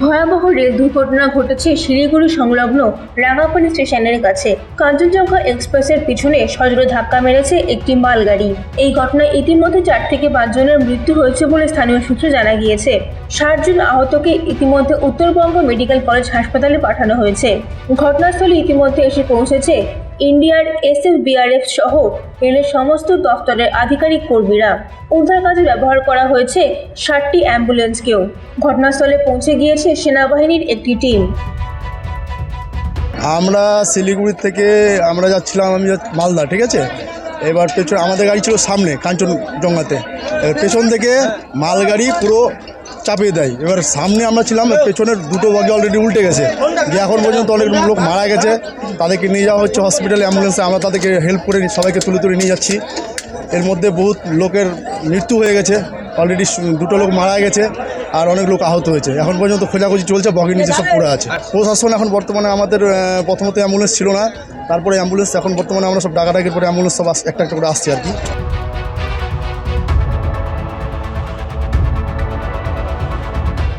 ভয়াবহ রেল দুর্ঘটনা ঘটেছে শিলিগুড়ি সংলগ্ন রাঙাপানি স্টেশনের কাছে। কাঞ্চনজঙ্ঘা এক্সপ্রেসের পিছনে সজোরে ধাক্কা মেরেছে একটি মালগাড়ি। এই ঘটনায় ইতিমধ্যে চার থেকে পাঁচজনের মৃত্যু হয়েছে বলে স্থানীয় সূত্রে জানা গিয়েছে। ষাটজন আহতকে ইতিমধ্যে উত্তরবঙ্গ মেডিকেল কলেজ হাসপাতালে পাঠানো হয়েছে। ঘটনাস্থলে ইতিমধ্যে এসে পৌঁছেছে ইন্ডিয়ার এসএফ বিআরএফ সহ রেলের সমস্ত দফতরের আধিকারিক কর্মীরা উদ্ধার কাজে ব্যবহার করা হয়েছে ষাটটি অ্যাম্বুলেন্সকেও। ঘটনাস্থলে পৌঁছে গিয়েছে সেনাবাহিনীর একটি টিম। আমরা শিলিগুড়ি থেকে আমরা যাচ্ছিলাম, আমি মালদা, ঠিক আছে? এবার পেছনে আমাদের গাড়ি ছিল সামনে, কাঞ্চনজঙ্ঘাতে। পেছন থেকে মালগাড়ি পুরো চাপিয়ে দেয়। এবার সামনে আমরা ছিলাম পেছনের দুটো বগি অলরেডি উল্টে গেছে। যে এখন পর্যন্ত অনেক লোক মারা গেছে। তাদেরকে নিয়ে যাওয়া হচ্ছে হসপিটালে অ্যাম্বুলেন্সে আমরা তাদেরকে হেল্প করে সবাইকে তুলে তুলে নিয়ে যাচ্ছি। এর মধ্যে বহুত লোকের মৃত্যু হয়ে গেছে। অলরেডি দুটো লোক মারা গেছে আর অনেক লোক আহত হয়েছে। এখন পর্যন্ত খোঁজাখুঁজি চলছে বগির নিচে সব পড়ে আছে। প্রশাসন এখন বর্তমানে আমাদের প্রথমত অ্যাম্বুলেন্স ছিল না। তারপরে অ্যাম্বুলেন্স এখন বর্তমানে আমরা সব ডাকাডাকির পরে অ্যাম্বুলেন্স সব একটা একটা করে আসছে আর কি।